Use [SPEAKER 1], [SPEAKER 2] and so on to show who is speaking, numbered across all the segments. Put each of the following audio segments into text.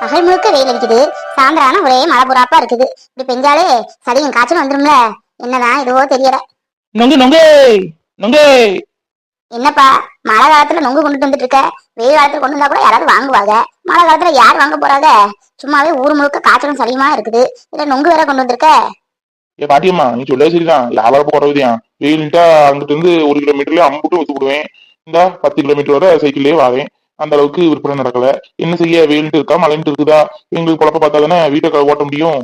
[SPEAKER 1] பகல் முழுக்க வெயில் அடிக்குது. சாயந்தரம் ஒரே மழை புறாப்பா இருக்குது. இப்படி பெஞ்சாலே சளியும் காய்ச்சல் வந்துரும்ல? என்னதான் இதுவோ தெரியல.
[SPEAKER 2] நொங்கு நொங்கு! நொங்கு!
[SPEAKER 1] என்னப்பா மழை காலத்துல நொங்கு கொண்டுட்டு வந்துட்டு இருக்க வெயில் காலத்துல கொண்டு வந்தா கூட யாராவது வாங்குவாங்க. மழை காலத்துல யார் வாங்க போறாங்க? சும்மாவே ஊர் முழுக்க காய்ச்சலும் சளியுமா இருக்குது. இதுல நொங்கு வேற கொண்டு வந்திருக்க?
[SPEAKER 2] ஏ பாட்டியம்மா நீ சொல்ல சரிதான். வியாபாரம் போறதுதான் வெயில்ட்டா அங்கிட்டு இருந்து ஒரு கிலோமீட்டர்ல அம்புட்டு வச்சு விடுவேன் இந்த பத்து கிலோமீட்டர் வரை சைக்கிள்லயே வாவேன் அந்த அளவுக்கு விற்பனை நடக்கல. என்ன செய்ய? வெயில்ட்டு இருக்கா? மழைன்ட்டு இருக்குதா? எங்களுக்கு குழப்ப பார்த்தா தானே வீட்டை ஓட்ட முடியும்.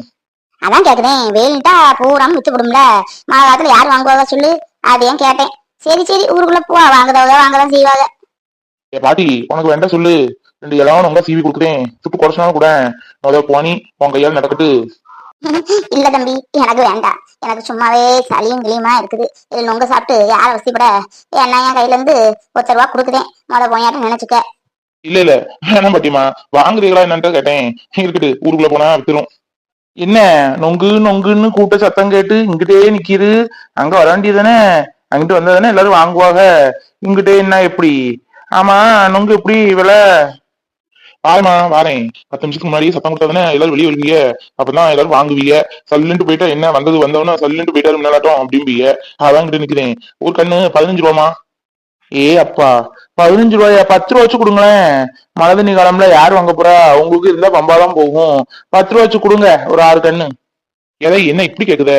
[SPEAKER 1] அதான் கேக்குறேன் வெயில்ட்டா பூராம வித்து விடும்ல மழை காலத்துல யார் வாங்குவாங்க சொல்லு. அது ஏன் கேட்டேன். சரி சரி. ஊருக்குள்ள பூவா வாங்குறவங்க வாங்கதான் செய்வாங்க.
[SPEAKER 2] ஏ பாட்டி உனக்கு வேண்டாம் சொல்லு. ரெண்டு இளவன் உங்க சீவி கொடுக்குறேன் துப்பு குறைச்சினாலும் கூட. முதல்ல போனி உன் கையால் நடக்கட்டு.
[SPEAKER 1] இல்ல தம்பி எனக்கு வேண்டாம் எனக்கு சும்மாவே சளியும் கிளியுமா இருக்குது. இது நொங்க சாப்பிட்டு யார வசிப்பட என்ன என் கையில இருந்து ஒருத்தர் ரூபா கொடுக்குதேன். முத போயாட்டம் நினைச்சுக்க.
[SPEAKER 2] இல்ல இல்ல. வேணாம் பாட்டிமா வாங்குறீங்களா என்னன்ட்டு கேட்டேன். இருக்கட்டு ஊருக்குள்ள போனா வித்துரும். என்ன? நொங்கு நொங்குன்னு கூட்ட சத்தம் கேட்டு இங்கிட்டே நிக்கிது. அங்க வர வேண்டியதானே அங்கிட்டு வந்ததானே எல்லாரும் வாங்குவாங்க. இங்கிட்டே என்ன எப்படி? ஆமா நொங்கு எப்படி விலை? வாரேம்மா வாரேன். பத்து நிமிஷத்துக்கு முன்னாடியே சத்தம் கொடுத்தாதானே எல்லாரும் வெளியே வருவீங்க. அப்பதான் எல்லாரும் வாங்குவீங்க. சல்லுன்ட்டு போயிட்டா என்ன? வந்தது வந்தவன சல்லுன்ட்டு போயிட்டாரு முன்னாட்டம் அப்படிம்பீங்க. அதான் கிட்ட நிக்கிறேன். ஒரு கண்ணு பதினஞ்சு ரூபாமா ஏ அப்பா பதினஞ்சு ரூபாயா? பத்து ரூபா வச்சு கொடுங்களேன். மழை தண்ணி காலம்ல யார் வாங்க போறா? உங்களுக்கு இருந்தா பம்பாதான் போகும். பத்து ரூபா வச்சு கொடுங்க ஒரு ஆறு கண்ணு. ஏதா என்ன இப்படி கேக்குதே?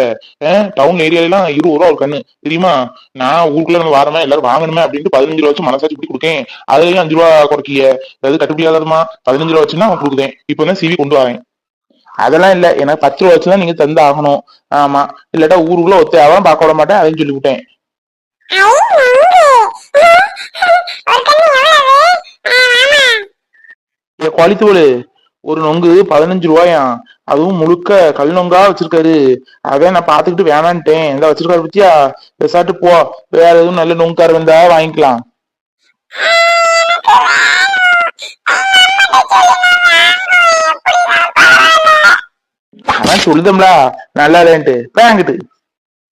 [SPEAKER 2] டவுன் ஏரியால எல்லாம் இருபது ரூபா ஒரு கண்ணு. தெரியுமா? நான் ஊருக்குள்ள இருந்து வாரமே எல்லாரும் வாங்கணுமே அப்படின்ட்டு பதினஞ்சு ரூபா வச்சு மனசாச்சு இப்படி கொடுக்கேன் அதுலயும் அஞ்சு ரூபா குறைக்கிய. ஏதாவது கட்டுப்படியாதமா பதினஞ்சு ரூபா வச்சுன்னா அவன் கொடுக்குதேன் இப்போ தான் சிவி கொண்டு வரேன். அதெல்லாம் இல்ல. எனக்கு பத்து ரூபா வச்சுதான் நீங்க தந்து ஆகணும் ஆமா. இல்லாட்டா ஊருக்குள்ள ஒத்தையாவும் பார்க்க விட மாட்டேன். அதையும் சொல்லிவிட்டேன். குவாலித்தோடு ஒரு நொங்கு பதினஞ்சு ரூபாயாம் அதுவும் முழுக்க கல் நொங்கா வச்சிருக்காரு. அதான் நான் பாத்துக்கிட்டு வேணான்ட்டேன். இந்த வச்சிருக்காரு பத்தியா? பெசாட்டு போ. வேற எதுவும் நல்ல நொங்கார் வந்தா வாங்கிக்கலாம். அதான் சொல்லுதம்டா. நல்லா இல்லைன்ட்டு. வாங்கிட்டு.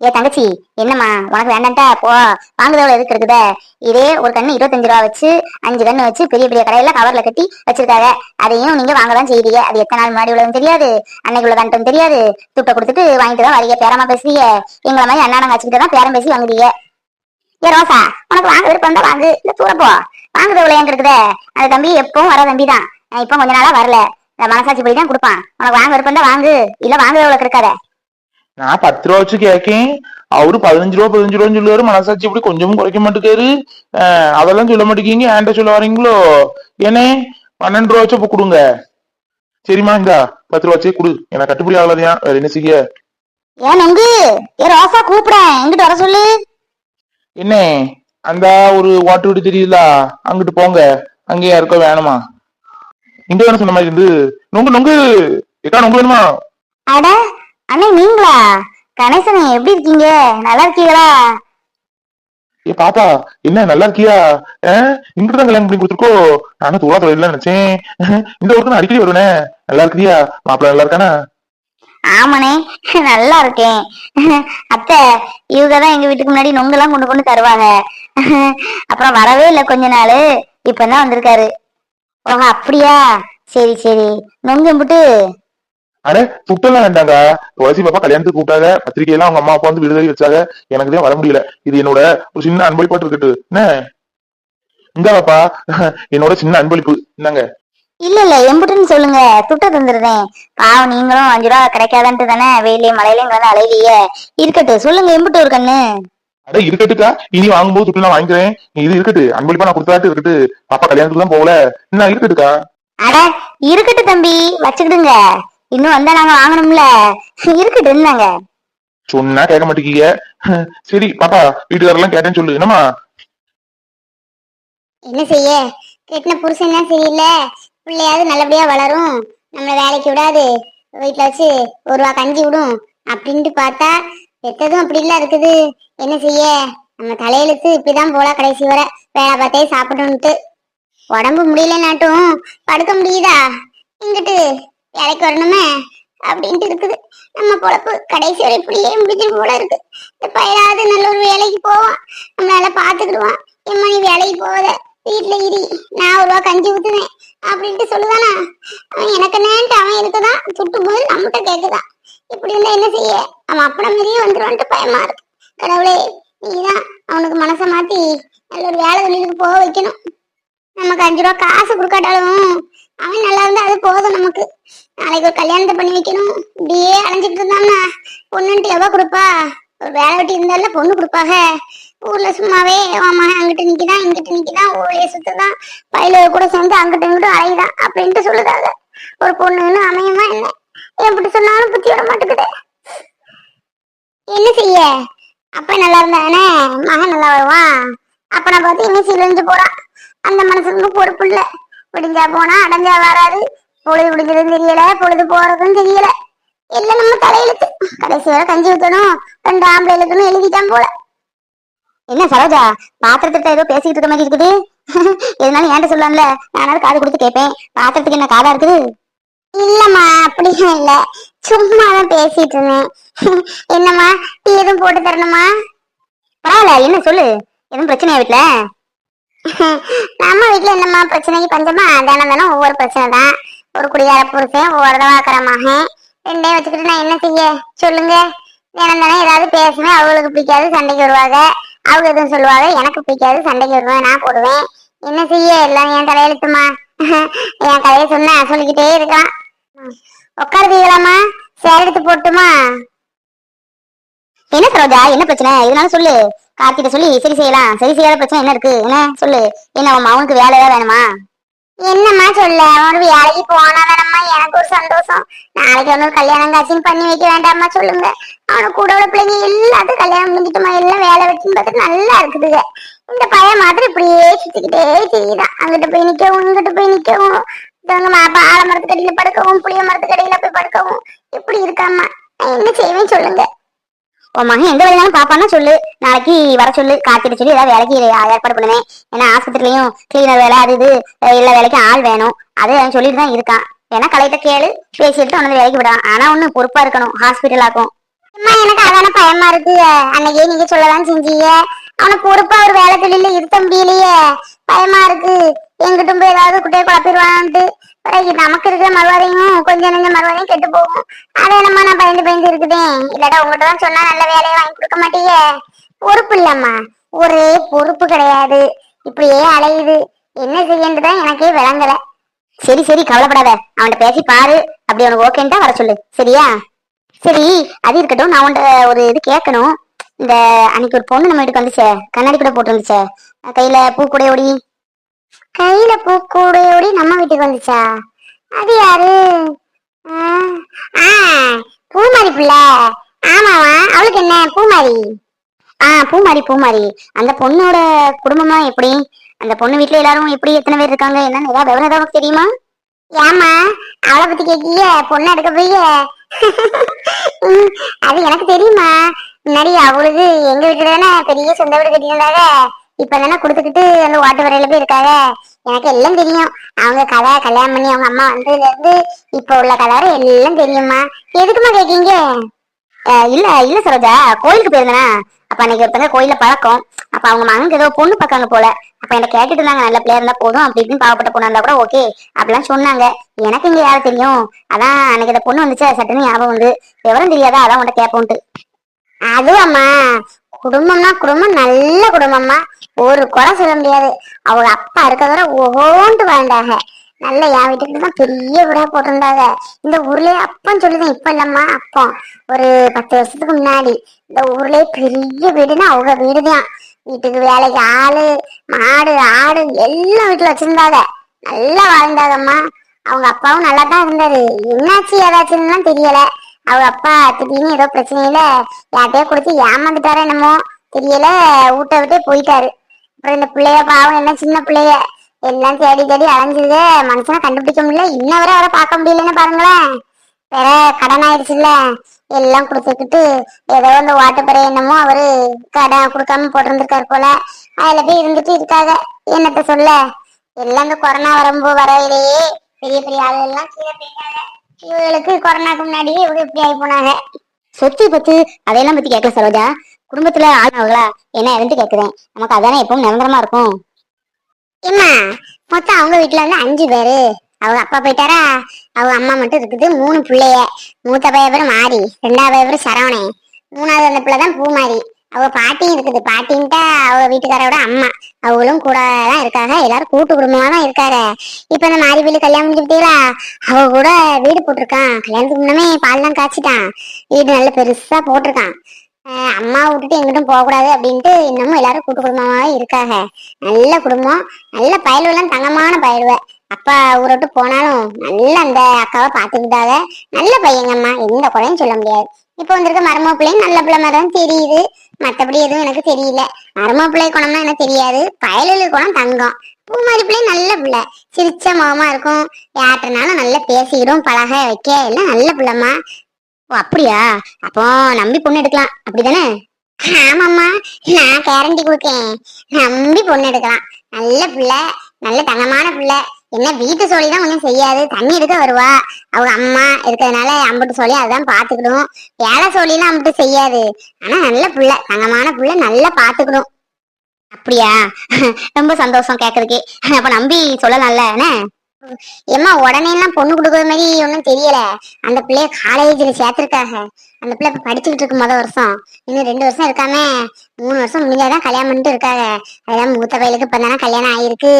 [SPEAKER 1] ஏ தங்கச்சி என்னம்மா? உனக்கு வேண்டாம்ட்டா போ. வாங்குறவள எதுக்கு இருக்குதே? இதே ஒரு கண்ணு இருபத்தஞ்சு ரூபா வச்சு அஞ்சு கண்ணு வச்சு பெரிய பெரிய கடையில கவர்ல கட்டி வச்சிருக்காங்க. அதையும் நீங்க வாங்கதான் செய்றீங்க. அது எத்தனை நாள் முன்னாடி உள்ளதும் தெரியாது. அன்னைக்கு உள்ள கண்டம் தெரியாது. துட்டை கொடுத்துட்டு வாங்கிட்டு தான் வரீங்க. பேரமா பேசுறீங்க. எங்களை மாதிரி அண்ணாங்க வச்சுக்கிட்டு தான் பேரம் பேசி வாங்குறீங்க. ஏ ரோசா உனக்கு வாங்க விருப்பம் தான் வாங்கு. இந்த தூரப்போ போ. வாங்குறவள எங்க இருக்குதே. அந்த தம்பி எப்பவும் வர தம்பி தான். இப்போ கொஞ்ச நாளா வரல. மனசாட்சி போய் தான் கொடுப்பான். உனக்கு வாங்க விருப்பம் தான் வாங்கு. இல்ல வாங்குறவளுக்கு இருக்காத
[SPEAKER 2] நான் பத்து ரூபா வச்சு கேக்கேன் அவரு பதினஞ்சு ரூபா பதினஞ்சு ரூபான்னு சொல்லுவாரு மனசாட்சி இப்படி கொஞ்சமும் குறைக்க மாட்டேக்காரு அதெல்லாம் சொல்ல மாட்டேங்கீங்க ஏன்ட்ட சொல்ல வரீங்களோ ஏனே பன்னெண்டு ரூபா வச்சு கொடுங்க சரிம்மா இந்தா பத்து ரூபா வச்சே கொடு எனக்கு கட்டுப்படி ஆகலதையா வேற என்ன செய்ய
[SPEAKER 1] ஏன் நொங்கு ஏ ரோசா கூப்பிடேன் எங்கிட்ட வர சொல்லு
[SPEAKER 2] என்ன அந்த ஒரு வாட்டு வீடு தெரியுதா அங்கிட்டு போங்க அங்கே யாருக்கோ வேணுமா இங்க வேணும் சொன்ன மாதிரி இருந்து நொங்கு நொங்கு எக்கா நொங்கு வேணுமா
[SPEAKER 1] அட அண்ணே நீங்களா? கணேசனே எப்படி இருக்கீங்க? நல்லா இருக்கீங்களா?
[SPEAKER 2] ஏ பாப்பா என்ன நல்லா இருக்கியா? இங்கிட்டு தான் கல்யாணம் பண்ணி கொடுத்துருக்கோ. நானும் தூளா தொழில நினைச்சேன். இந்த நான் அடிக்கடி வருவேனே. நல்லா இருக்கிறியா மாப்பிள்ள நல்லா இருக்கானா?
[SPEAKER 1] ஆமாண்ணே நல்லா இருக்கேன். அத்தை இவங்க தான் எங்க வீட்டுக்கு முன்னாடி நொங்கெல்லாம் கொண்டு கொண்டு தருவாங்க. அப்புறம் வரவே இல்லை கொஞ்ச நாள். இப்பதான் வந்திருக்காரு. ஓஹோ அப்படியா? சரி சரி. நொங்கு எம்பிட்டு.
[SPEAKER 2] அடே சுட்டெல்லாம் வேண்டாங்க. துளசி பாப்பா கல்யாணத்துக்கு கூப்பிட்டாங்க. பத்திரிக்கை எல்லாம் அவங்க அம்மா அப்பா வந்து விடுதலை வச்சாங்க. எனக்கு தான் வர முடியல. இது என்னோட ஒரு சின்ன அன்பளிப்பாட்டு இருக்கட்டு என்ன? இந்த பாப்பா. என்னோட சின்ன அன்பளிப்பு. என்னங்க
[SPEAKER 1] இல்ல இல்ல எம்புட்டுன்னு சொல்லுங்க. துட்ட தந்துருதேன் பாவம் நீங்களும் அஞ்சு ரூபா கிடைக்காதான்ட்டு தானே வெயிலையும் மழையிலையும் வந்து அலைவீங்க இருக்கட்டும் சொல்லுங்க எம்புட்டு ஒரு கண்ணு.
[SPEAKER 2] அட இருக்கட்டுக்கா. இனி வாங்கும்போது துட்டு நான் வாங்கிக்கிறேன். இது இருக்கட்டு. அன்பளிப்பா நான் கொடுத்தாட்டு இருக்கட்டு. பாப்பா கல்யாணத்துக்கு தான் போகல. என்ன இருக்கட்டுக்கா?
[SPEAKER 1] அட இருக்கட்டும் தம்பி. வச்சுக்கிடுங்க. இன்னும் வந்தா நாங்க வாங்கணும்ல? இருக்கட்டும் இருந்தாங்க.
[SPEAKER 2] சொன்னா கேட்க மாட்டேங்கீங்க சரி பாப்பா வீட்டுக்காரெல்லாம் கேட்டேன்னு சொல்லு. என்னம்மா?
[SPEAKER 1] என்ன செய்ய? கெட்டின புருஷன் தான் சரியில்லை. பிள்ளையாவது நல்லபடியா வளரும். நம்மள வேலைக்கு விடாது. வீட்டுல வச்சு ஒரு ரூபா கஞ்சி விடும். அப்படின்ட்டு பார்த்தா பெத்ததும் அப்படி இல்ல இருக்குது. என்ன செய்ய? நம்ம தலையெழுத்து இப்படிதான் போல கடைசி வரை. வேலை பார்த்தே சாப்பிடணும்ட்டு. உடம்பு முடியலனாட்டும் படுக்க முடியுதா? இங்கிட்டு. வேலைக்கு வரணுமே அப்படின்ட்டு இருக்குது. நம்ம பொழப்பு கடைசி வரை இப்படியே முடிஞ்சிடும் போல இருக்கு. இப்ப பையனாவது நல்ல ஒரு வேலைக்கு போவான். நம்மளால பாத்துக்கிடுவான் எம்மா நீ வேலைக்கு போகாத. வீட்டுல இரு. நான் ஒரு ரூபா கஞ்சி ஊத்துவேன் அப்படின்ட்டு சொல்லுதானா
[SPEAKER 3] அவன் எனக்கு என்னன்ட்டு அவன் இருக்குதான் சுட்டும் போது நம்மகிட்ட கேக்குதான் இப்படி இருந்தா என்ன செய்ய? அவன் அப்பட மாதிரியே வந்துருவான்ட்டு பயமா இருக்கு. கடவுளே நீதான் அவனுக்கு மனசை மாத்தி நல்ல ஒரு வேலை தொழிலுக்கு போக வைக்கணும். நமக்கு அஞ்சு ரூபா காசு கொடுக்காட்டாலும் அவன் நல்லா இருந்தா அது போதும் நமக்கு. நாளைக்கு ஒரு கல்யாணத்தை பண்ணி வைக்கணும். இப்படியே அலைஞ்சிட்டு இருந்தோம்னா பொண்ணுன்ட்டு எவ்வளோ கொடுப்பா? ஒரு வேலை வெட்டி இருந்தால பொண்ணு கொடுப்பாக? ஊர்ல சும்மாவே அவன் மகன் அங்கிட்டு நிக்கிதான் இங்கிட்டு நிக்கிதான் ஊரே சுத்துதான். பயில கூட சேர்ந்து அங்கிட்டு இங்கிட்டு அலையுதான் அப்படின்ட்டு சொல்லுதாங்க. ஒரு பொண்ணுன்னு அமையமா என்ன? எப்படி சொன்னாலும் புத்தி விட மாட்டேங்குது. என்ன செய்ய? அப்ப நல்லா இருந்தானே? மகன் நல்லா வருவான். நான் பார்த்து இவன் சிரிஞ்சு போறான். அந்த மனசுக்கு பொறுப்பு இல்லை. விடிஞ்சா போனா அடைஞ்சா வராது. பொழுது விடிஞ்சதும் தெரியல பொழுது போறதும் தெரியல. எல்லாம் நம்ம தலையெழுத்து. கடைசி வரை கஞ்சி ஊத்தணும் ரெண்டு ஆம்பளை ஆம்பளைகளுக்குன்னு எழுதிட்டான் போல. என்ன சரோஜா பாத்திரத்திட்ட ஏதோ பேசிக்கிட்டு இருக்க மாதிரி இருக்குது? எதுனாலும் ஏன்ட்ட சொல்லலாம்ல? நானாவது காது கொடுத்து கேட்பேன். பாத்திரத்துக்கு என்ன காதா இருக்குது? இல்லம்மா அப்படியும் இல்ல. சும்மா தான் பேசிட்டு இருந்தேன். என்னம்மா டீ எதுவும் போட்டு தரணுமா? பரவாயில்ல என்ன சொல்லு? எதுவும் பிரச்சனையா வீட்டுல நம்ம வீட்ல என்னம்மா பிரச்சனைக்கு பஞ்சமா? தினம் தினம் ஒவ்வொரு பிரச்சனை தான். ஒரு குடிகார புருஷன் ஒவ்வொரு தவாக்கிற மகன். ரெண்டையும் வச்சுக்கிட்டு நான் என்ன செய்ய? சொல்லுங்க. தினம் தினம் ஏதாவது பேசுவேன் அவங்களுக்கு பிடிக்காது சண்டைக்கு வருவாங்க. அவங்க எதுவும் சொல்லுவாங்க எனக்கு பிடிக்காது சண்டைக்கு வருவேன் நான் போடுவேன். என்ன செய்ய? எல்லாம் என் தலையெழுத்துமா? என் கதையை சொன்னா சொல்லிக்கிட்டே இருக்கான். உட்காருதீங்களாம்மா சேர் எடுத்து போட்டுமா? என்ன சரோஜா? என்ன பிரச்சனை? இதனால சொல்லு. கார்த்திட்ட சொல்லி சரி செய்யலாம். சரி செய்யாத பிரச்சனை என்ன இருக்கு? என்ன? சொல்லு. என்ன அவன் அவனுக்கு வேலை ஏதாவது வேணுமா? என்னம்மா சொல்ல? அவனோட வேலைக்கு போனாதானம்மா எனக்கு ஒரு சந்தோஷம். நாளைக்கு அவனுக்கு கல்யாணம் காட்சின்னு பண்ணி வைக்க வேண்டாமா சொல்லுங்க. அவனுக்கு கூட உள்ள பிள்ளைங்க எல்லாத்தையும் கல்யாணம் முடிஞ்சிட்டுமா எல்லாம் வேலை வச்சுன்னு பார்த்துட்டு நல்லா இருக்குதுங்க. இந்த பையன் மாத்திரம் இப்படியே சுத்திக்கிட்டே தெரியுதான் அங்கிட்ட போய் நிக்கவும் இங்கிட்டு போய் நிக்கவும். இவங்க மா- ஆல மரத்துக்கடியில படுக்கவும் புளிய மரத்துக்கடியில போய் படுக்கவும். இப்படி இருக்காம்மா. நான் என்ன செய்வேன் சொல்லுங்க. உன் மகன் எந்த வேலைனாலும் பாப்பான்னா சொல்லு. நாளைக்கு வர சொல்லு. காத்திட்டு சொல்லி. ஏதாவது வேலைக்கு ஏற்பாடு பண்ணுவேன். ஏன்னா ஆஸ்பத்திரிலையும் கிளீனர் வேலை அது இது எல்லா வேலைக்கும் ஆள் வேணும். அது அவன் சொல்லிட்டு தான் இருக்கான். ஏன்னா கலையிட்ட கேளு. பேசிட்டு அவனது வேலைக்கு விடலாம். ஆனா ஒண்ணு பொறுப்பா இருக்கணும். ஹாஸ்பிட்டல் ஆக்கும். அம்மா எனக்கு அதான பயமா இருக்கு. அன்னைக்கே நீங்க சொல்லலாம் செஞ்சீங்க. அவனை பொறுப்பா ஒரு வேலை தொழில இருத்த முடியலையே. பயமா இருக்கு. எங்கிட்டும் போய் ஏதாவது குட்டையை குழப்பிடுவான்ட்டு. பிறகு நமக்கு இருக்கிற மறுவாதையும் கொஞ்சம் நெஞ்ச மறுவாதையும் கெட்டு போகும். அதை என்னம்மா நான் பயந்து பயந்து இருக்குதேன் இல்லடா உங்கள்கிட்ட தான் சொன்னா நல்ல வேலையை வாங்கி கொடுக்க மாட்டீங்க பொறுப்பு இல்லம்மா. ஒரே பொறுப்பு கிடையாது. இப்படியே அலையுது. என்ன செய்யன்றதான் எனக்கே விளங்கல. சரி சரி கவலைப்படாத. அவன்கிட்ட பேசி பாரு. அப்படி உனக்கு ஓகேன்ட்டா வர சொல்லு. சரியா? சரி அது இருக்கட்டும். நான் உன்கிட்ட ஒரு இது கேட்கணும். இந்த அன்னைக்கு ஒரு பொண்ணு நம்ம வீட்டுக்கு வந்துச்சே. கண்ணாடி கூட போட்டு வந்துச்சே கையில பூ கூடையோடி கையில பூ நம்ம வீட்டுக்கு வந்துச்சா? அது யாரு? ஆ, பூமாரி பிள்ளை. ஆமாவா? அவளுக்கு என்ன? பூமாரி. ஆ பூமாரி பூமாரி. அந்த பொண்ணோட குடும்பமா எப்படி? அந்த பொண்ணு வீட்டுல எல்லாரும் எப்படி எத்தனை பேர் இருக்காங்க? என்னன்னு ஏதாவது விவரம் ஏதாவது தெரியுமா? ஏமா அவளை பத்தி கேக்கிய பொண்ணு எடுக்க போய் அது எனக்கு தெரியுமா. முன்னாடி அவளுக்கு எங்க வீட்டுல தானே பெரிய சொந்த வீடு கட்டியிருந்தாங்க. இப்ப தானே கொடுத்துக்கிட்டு அந்த ஓட்டு வரையில போய் இருக்காங்க. எனக்கு எல்லாம் தெரியும். அவங்க கதை கல்யாணம் பண்ணி அவங்க அம்மா வந்ததுல இருந்து இப்ப உள்ள கதை வரை எல்லாம் தெரியுமா எதுக்குமா கேக்கீங்க அஹ் இல்ல இல்ல சரோஜா கோயிலுக்கு போயிருந்தேனா? அப்ப அன்னைக்கு ஒருத்தங்க கோயில பழக்கம். அப்ப அவங்க மகனுக்கு ஏதோ பொண்ணு பார்க்காங்க போல. அப்ப என்ன கேட்டுட்டு இருந்தாங்க நல்ல பிள்ளையா இருந்தா போதும் அப்படி இப்படின்னு பாவப்பட்ட பொண்ணு இருந்தா கூட ஓகே. அப்படிலாம் சொன்னாங்க. எனக்கு இங்க யாரு தெரியும்? அதான் அன்னைக்கு இந்த பொண்ணு வந்துச்சு? சட்டுன்னு ஞாபகம் வந்து விவரம் தெரியாதா? அதான் உன்ட்ட கேட்போன்ட்டு. அதுவாம்மா குடும்பம்னா குடும்பம் நல்ல குடும்பம்மா. ஒரு குறை சொல்ல முடியாது. அவங்க அப்பா இருக்கிறத ஓண்டு வாழ்ந்தாங்க. நல்ல என் வீட்டுக்கு தான் பெரிய வீடா போட்டிருந்தாங்க. இந்த ஊர்லயே அப்பன்னு சொல்லுதான் இப்ப இல்லம்மா அப்போ. ஒரு பத்து வருஷத்துக்கு முன்னாடி. இந்த ஊர்லயே பெரிய வீடுன்னா அவங்க வீடுதான். வீட்டுக்கு வேலைக்கு ஆளு மாடு ஆடு எல்லாம் வீட்டுல வச்சிருந்தாங்க. நல்லா வாழ்ந்தாங்கம்மா. அவங்க அப்பாவும் நல்லா தான் இருந்தாரு. என்னாச்சு ஏதாச்சுன்னு தெரியல. அவ அப்பா திடீர்னு ஏதோ பிரச்சனையில யார்கிட்டயோ கொடுத்து ஏமாந்துட்டாரோ என்னமோ தெரியல ஊட்ட விட்டே போயிட்டாரு. அப்புறம் இந்த பிள்ளைய பாவம் என்ன சின்ன பிள்ளைய. எல்லாம் தேடி தேடி அலைஞ்சது மனுஷனை கண்டுபிடிக்க முடியல. இன்ன வரை அவரை பார்க்க முடியலன்னு பாருங்களேன். வேற கடன் ஆயிடுச்சுல்ல. எல்லாம் கொடுத்துக்கிட்டு ஏதோ அந்த ஓட்டுப்பறை என்னமோ அவரு கடன் கொடுக்காம போட்டிருந்திருக்காரு போல. அதுல போய் இருந்துட்டு இருக்காங்க என்னத்த சொல்ல? எல்லாம் இந்த கொரோனா வரும்போது வரையிலேயே பெரிய பெரிய ஆளு எல்லாம் கீழே போயிட்டாங்க. இவங்களுக்கு கொரோனாக்கு முன்னாடியே இவங்க இப்படி ஆகி போனாங்க. சொத்து பத்து அதையெல்லாம் பத்தி கேட்கல சரோஜா. குடும்பத்துல ஆனவங்களா என்ன இருந்து கேக்குறேன் நமக்கு அதானே எப்பவும் நிரந்தரமா இருக்கும். ஏமா மொத்தம் அவங்க வீட்டுல வந்து அஞ்சு பேரு. அவங்க அப்பா போயிட்டாரா? அவங்க அம்மா மட்டும் இருக்குது. மூணு பிள்ளைய. மூத்த பைய பேர் மாறி ரெண்டாவது பைய சரவணன். மூணாவது அந்த பிள்ளை தான் பூமாரி. அவ பாட்டியும் இருக்குது. பாட்டின்ட்டா அவ வீட்டுக்காரோட அம்மா. அவங்களும் கூட தான் இருக்காங்க. எல்லாரும் கூட்டு குடும்பமா தான் இருக்காங்க. இப்ப இந்த மாறி வீடு கல்யாணம் முடிஞ்சுட்டீங்களா அவ கூட வீடு போட்டிருக்கான். கல்யாணத்துக்கு முன்னமே பால்லாம் காய்ச்சிட்டான். வீடு நல்ல பெருசா போட்டிருக்கான். அஹ் அம்மா விட்டுட்டு எங்கிட்டும் போகக்கூடாது அப்படின்ட்டு இன்னமும் எல்லாரும் கூட்டு குடும்பமாவே இருக்காங்க. நல்ல குடும்பம். நல்ல பயலுவெல்லாம் தங்கமான பயலுவ. அப்பா ஊரை விட்டு போனாலும் நல்ல அந்த அக்காவை பாத்துக்கிட்டாங்க நல்ல பையங்கம்மா. எந்த குறையும் சொல்ல முடியாது. இப்போ வந்திருக்க மரும பிள்ளையும் நல்ல பிள்ளை மாதிரி தான் தெரியுது. மத்தபடி எதுவும் எனக்கு தெரியல. மருமக பிள்ளை குணம்னா எனக்கு தெரியாது. பயலுக்கு குணம் தங்கம். பூமாரி பிள்ளை நல்ல பிள்ளை. சிரிச்ச முகமா இருக்கும். யார்கிட்டனாலும் நல்லா பேசிக்கிறோம் பழக வைக்க எல்லாம் நல்ல பிள்ளைம்மா. ஓ அப்படியா? அப்போ நம்பி பொண்ணு எடுக்கலாம். அப்படிதானே? ஆமாம்மா. நான் கேரண்டி கொடுக்கேன். நம்பி பொண்ணு எடுக்கலாம். நல்ல பிள்ளை. நல்ல தங்கமான பிள்ளை. என்ன வீட்டு சோழி தான் ஒன்றும் செய்யாது. தண்ணி எடுக்க வருவா. அவங்க அம்மா இருக்கிறதுனால அம்புட்டு சோழி அதான் பார்த்துக்கிடும் வேலை சோழிலாம் அம்புட்டு செய்யாது. ஆனா நல்ல பிள்ளை தங்கமான புள்ள நல்லா பார்த்துக்கணும் அப்படியா? ரொம்ப சந்தோஷம் கேட்கறதுக்கு அப்ப நம்பி சொல்லலாம்ல என்ன? ஏமா உடனே எல்லாம் பொண்ணு கொடுக்குற மாதிரி ஒன்றும் தெரியல. அந்த பிள்ளைய காலேஜில் சேர்த்துருக்காங்க. அந்த பிள்ளை இப்போ படிச்சுக்கிட்டு இருக்கு முத வருஷம். இன்னும் ரெண்டு வருஷம் இருக்காம மூணு வருஷம் முடிஞ்சாதான் கல்யாணம் பண்ணிட்டு இருக்காங்க. அதான் மூத்த பையலுக்கு இப்போ தானே கல்யாணம் ஆயிருக்கு.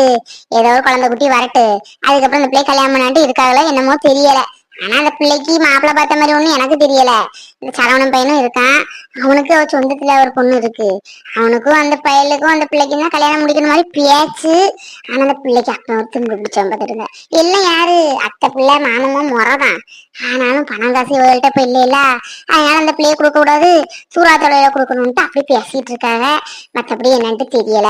[SPEAKER 3] ஏதோ ஒரு குழந்தை குட்டி வரட்டு. அதுக்கப்புறம் இந்த பிள்ளை கல்யாணம் பண்ணாட்டு இருக்காங்களோ என்னமோ தெரியல. ஆனா அந்த பிள்ளைக்கு மாப்பிள்ளை பார்த்த மாதிரி ஒண்ணு எனக்கு தெரியல. இந்த சரவணன் பையனும் இருக்கான். அவனுக்கு அவ சொந்தத்துல ஒரு பொண்ணு இருக்கு. அவனுக்கும் அந்த பையலுக்கும் அந்த பிள்ளைக்கும் தான் கல்யாணம் முடிக்கிற மாதிரி பேச்சு. ஆனா அந்த பிள்ளைக்கு அப்பா ஒரு தும்பு பிடிச்சவன் பார்த்துருங்க எல்லாம் யாரு? அத்தை பிள்ளை மானமும் முறைதான். ஆனாலும் பணம் காசு இவங்கள்ட்ட இப்ப இல்லைல்ல. அதனால அந்த பிள்ளைய கொடுக்க கூடாது சூறாத்தொடையில கொடுக்கணும்ட்டு அப்படி பேசிட்டு இருக்காங்க. மத்தபடி என்னன்ட்டு தெரியல.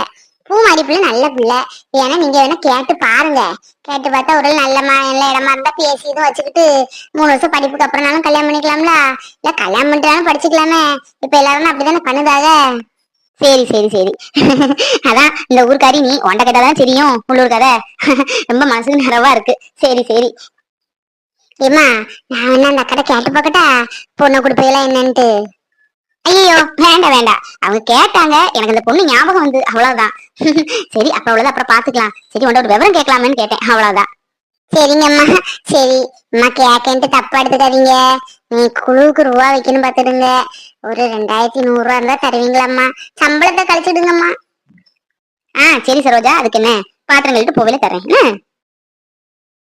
[SPEAKER 3] பூமாரி பிள்ளை நல்ல பிள்ளை. ஏன்னா நீங்க வேணா கேட்டு பாருங்க. கேட்டு பார்த்தா ஒரு நல்ல நல்ல இடமா இருந்தா பேசி இதுவும் வச்சுக்கிட்டு மூணு வருஷம் படிப்புக்கு அப்புறம்னாலும் கல்யாணம் பண்ணிக்கலாம்ல? இல்ல கல்யாணம் பண்ணிட்டாலும் படிச்சுக்கலாமே? இப்ப எல்லாரும் அப்படிதானே பண்ணுதாக சரி சரி சரி. அதான் இந்த ஊர்க்காரி நீ ஒண்ட கதை தான் தெரியும் உள்ளூர் கதை. ரொம்ப மனசுக்கு நிறைவா இருக்கு. சரி சரி. ஏம்மா நான் வேணா அந்த அக்கடை கேட்டு பார்க்கட்டா? பொண்ணை கொடுப்பீங்களா என்னன்ட்டு? ஐயோ வேண்டாம் வேண்டாம் அவங்க கேட்டாங்க எனக்கு அந்த பொண்ணு ஞாபகம் வந்து அவ்வளவுதான். சரி அப்ப அவ்வளவுதான் அப்புறம் பாத்துக்கலாம். சரி உன்ட ஒரு விவரம் கேட்கலாமேன்னு கேட்டேன் அவ்வளவுதான். சரிங்கம்மா சரி அம்மா கேக்கன்ட்டு தப்பா எடுத்துக்காதீங்க. நீ குழுவுக்கு ரூபா வைக்கணும் பாத்துடுங்க ஒரு ரெண்டாயிரத்தி நூறு ரூபா இருந்தா தருவீங்களாம்மா சம்பளத்தை கழிச்சிடுங்கம்மா. ஆ சரி சரோஜா அதுக்கு என்ன? பாத்திரம் கழிட்டு போவில தரேன் என்ன?